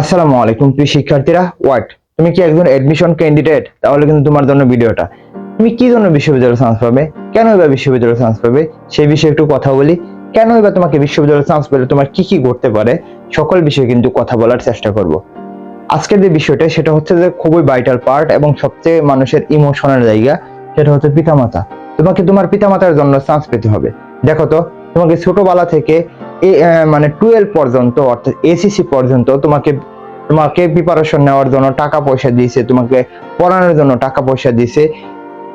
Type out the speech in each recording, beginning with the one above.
আসসালামু আলাইকুম, প্রিয় শিক্ষার্থীরা। হোয়াট তুমি কি একজন এডমিশন ক্যান্ডিডেট তাহলে কিন্তু তোমার জন্য ভিডিওটা। তুমি কি জন্য বিশ্ববিদ্যালয়ে চান্স পাবে? কেন এবার বিশ্ববিদ্যালয়ে চান্স পাবে? সেই বিষয়ে একটু কথা বলি। কেন এবার তোমাকে বিশ্ববিদ্যালয়ে চান্স পেলে তোমার কি কি করতে পারে? সকল বিষয়ে কিন্তু কথা বলার চেষ্টা করব। আজকের যে বিষয়টা, সেটা হচ্ছে যে খুবই ভাইটাল পার্ট এবং সবচেয়ে মানুষের ইমোশনের জায়গা, সেটা হচ্ছে পিতামাতা। তোমাকে তোমার পিতামাতার জন্য চান্স পেতে হবে। দেখো তো, তোমাকে ছোটবেলা থেকে মানে টুয়েলভ পর্যন্ত, অর্থাৎ এসিসি পর্যন্ত তোমাকে তোমাকে প্রিপারেশন নেওয়ার জন্য টাকা পয়সা দিয়েছে, তোমাকে পড়ানোর জন্য টাকা পয়সা দিয়েছে।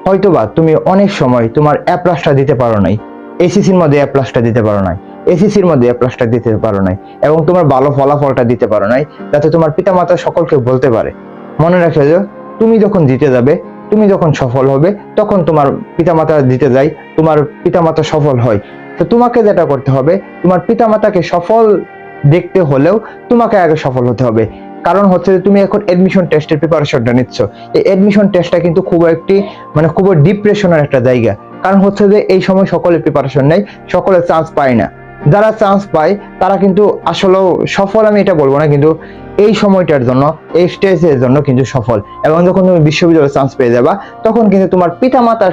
হয়তোবা তুমি অনেক সময় তোমার অ্যাপ্লাসটা দিতে পারো নাই। এসিসির মধ্যে অ্যাপ্লাসটা দিতে পারো নাই। এসিসির মধ্যে অ্যাপ্লাসটা দিতে পারো নাই। এবং তোমার ভালো ফলাফলটা দিতে পারো নাই, যাতে তোমার পিতামাতা সকলকে বলতে পারে। মনে রাখে যে, তুমি যখন দিতে যাবে, তুমি যখন সফল হবে, তখন তোমার পিতামাতা দিতে যায়, তোমার পিতামাতা সফল হয়। তো তোমাকে যেটা করতে হবে, তোমার পিতামাতাকে সফল দেখতে হলেও তোমাকে আগে সফল হতে হবে। কারণ হচ্ছে যে তুমি এখন এডমিশন টেস্টের প্রিপারেশনটা নিচ্ছ। এই এডমিশন টেস্টটা কিন্তু খুব একটি মানে খুব ডিপ্রেশনের একটা জায়গা। কারণ হচ্ছে যে এই সময় সকলে প্রিপারেশন নেয় সকলে চান্স পায় না। যারা চান্স পায়, তারা কিন্তু আসলেও সফল, আমি এটা বলব না, কিন্তু এই সময়টার জন্য, এই স্টেজের জন্য কিন্তু সফল। এবং যখন তুমি বিশ্ববিদ্যালয়ে চান্স পেয়ে যাবা, তখন কিন্তু তোমার পিতামাতা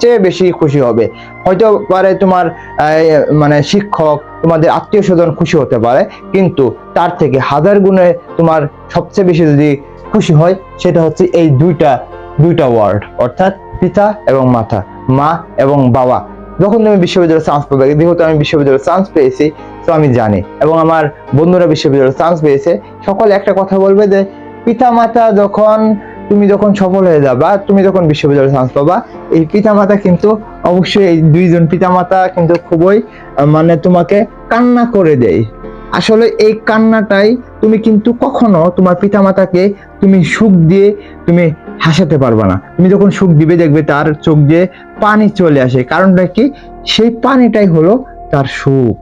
সবচেয়ে বেশি খুশি হবে। হয়তো পারে তোমার মানে শিক্ষক, তোমাদের আত্মীয় স্বজন খুশি হতে পারে, কিন্তু তার থেকে হাজার গুণে তোমার সবচেয়ে বেশি যদি খুশি হয়, সেটা হচ্ছে এই দুইটা দুইটা ওয়ার্ড অর্থাৎ পিতা এবং মাথা মা এবং বাবা। যখন তুমি বিশ্ববিদ্যালয়ে চান্স পাবে, যেহেতু আমি বিশ্ববিদ্যালয়ে চান্স পেয়েছি, তো আমি জানি। এবং আমার বন্ধুরা বিশ্ববিদ্যালয়ে চান্স পেয়েছে, সকলে একটা কথা বলবে যে পিতা মাতা যখন তুমি যখন সফল হয়ে যাবা, তুমি যখন বিশ্ববিদ্যালয়ে চান্স পাবা, এই পিতামাতা কিন্তু অবশ্যই এই দুইজন পিতামাতা কিন্তু খুবই মানে তোমাকে কান্না করে দেয়। আসলে এই কান্নাটাই তুমি কিন্তু কখনো তোমার পিতামাতাকে তুমি সুখ দিয়ে তুমি হাসাতে পারবে না। তুমি যখন সুখ দিবে, দেখবে তার চোখ দিয়ে পানি চলে আসে। কারণটা কি? সেই পানিটাই হলো তার সুখ।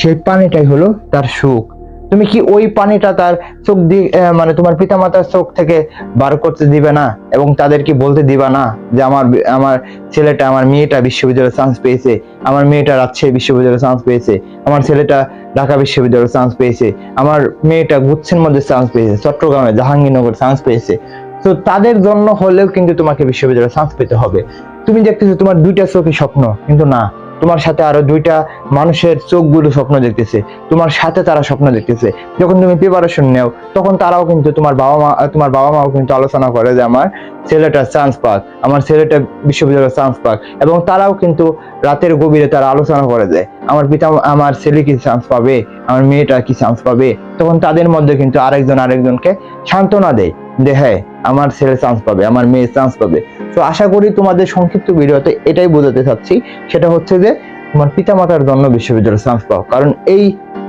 সেই পানিটাই হলো তার সুখ। তুমি কি ওই পানিটা তার চোখ দিয়ে মানে তোমার পিতামাতার চোখ থেকে বার করতে দিবে না? এবং তাদেরকে বলতে দিবা না যে আমার আমার ছেলেটা, আমার মেয়েটা বিশ্ববিদ্যালয়ে চান্স পেয়েছে। আমার মেয়েটা রাজশাহী বিশ্ববিদ্যালয়ে চান্স পেয়েছে। আমার ছেলেটা ঢাকা বিশ্ববিদ্যালয়ে চান্স পেয়েছে। আমার মেয়েটা গুচ্ছের মধ্যে চান্স পেয়েছে। চট্টগ্রামে জাহাঙ্গীরনগর চান্স পেয়েছে। তো তাদের জন্য হলেও কিন্তু তোমাকে বিশ্ববিদ্যালয়ে চান্স পেতে হবে। তুমি দেখতেছো তোমার দুইটা চোখই স্বপ্ন, কিন্তু না। তোমার সাথে আরও দুইটা মানুষের চোখগুলো স্বপ্ন দেখতেছে, তোমার সাথে তারা স্বপ্ন দেখতেছে। যখন তুমি প্রিপারেশন নেও, তখন তারাও কিন্তু তোমার বাবা মা, তোমার বাবা মাও কিন্তু আলোচনা করে যে আমার ছেলেটা চান্স পাক, আমার ছেলেটা বিশ্ববিদ্যালয়ের চান্স পাক, এবং তারাও কিন্তু রাতের গভীরে তারা আলোচনা করে দেয় আমার পিতা, আমার ছেলে কি চান্স পাবে? আমার মেয়েটা কি চান্স পাবে? তখন তাদের মধ্যে কিন্তু আরেকজন আরেকজনকে সান্ত্বনা দেয়। যে হ্যাঁ আমার ছেলে চান্স পাবে, আমার মেয়ে চান্স পাবে। তো আশা করি তোমাদের সংক্ষিপ্ত ভিডিওতে এটাই বোঝাতে চাচ্ছি। সেটা হচ্ছে যে, তোমার পিতামাতার জন্য বিশ্ববিদ্যালয়ে চান্স পাও। কারণ এই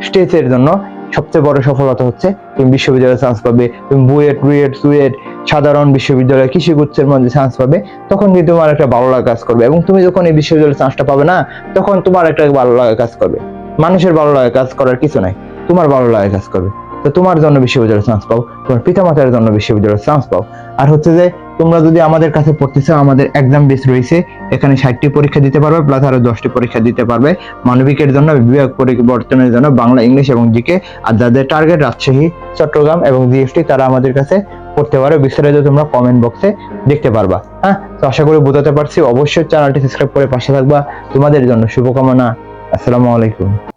স্টেজের জন্য সবচেয়ে বড় সফলতা হচ্ছে, তুমি বিশ্ববিদ্যালয়ে চান্স পাবে, তুমি বুয়েট, রুয়েট, সুয়েট, সাধারণ বিশ্ববিদ্যালয় কৃষি গুচ্ছের মধ্যে চান্স পাবে, তখন কিন্তু তোমার একটা ভালো লাগা কাজ করবে। এবং তুমি যখন এই বিশ্ববিদ্যালয়ে চান্সটা পাবে না, তখন তোমার একটা ভালো লাগা কাজ করবে। মানুষের ভালো লাগা কাজ করার কিছু নাই, তোমার ভালো লাগা কাজ করবে। তো তোমার জন্য বিশ্ববিদ্যালয়ে চান্স পাও, তোমার পিতামাতার জন্য বিশ্ববিদ্যালয়ে চান্স পাও। আর হচ্ছে যে, তোমরা যদি আমাদের কাছে পড়তে চাও, আমাদের এক্সাম বেস রয়েছে, এখানে ষাটটি পরীক্ষা দিতে পারবে প্লাস আরও দশটি পরীক্ষা দিতে পারবে। মানবিকের জন্য, বিভাগ পরিবর্তনের জন্য বাংলা, ইংলিশ এবং জিকে আর যাদের টার্গেট রাজশাহী, চট্টগ্রাম এবং জিএসটি তারা আমাদের কাছে পড়তে পারো। বিস্তারিত তোমরা কমেন্ট বক্সে দেখতে পারবা। হ্যাঁ তো আশা করি বোঝাতে পারছি। অবশ্যই চ্যানেলটি সাবস্ক্রাইব করে পাশে থাকবা। তোমাদের জন্য শুভকামনা। আসসালামু আলাইকুম।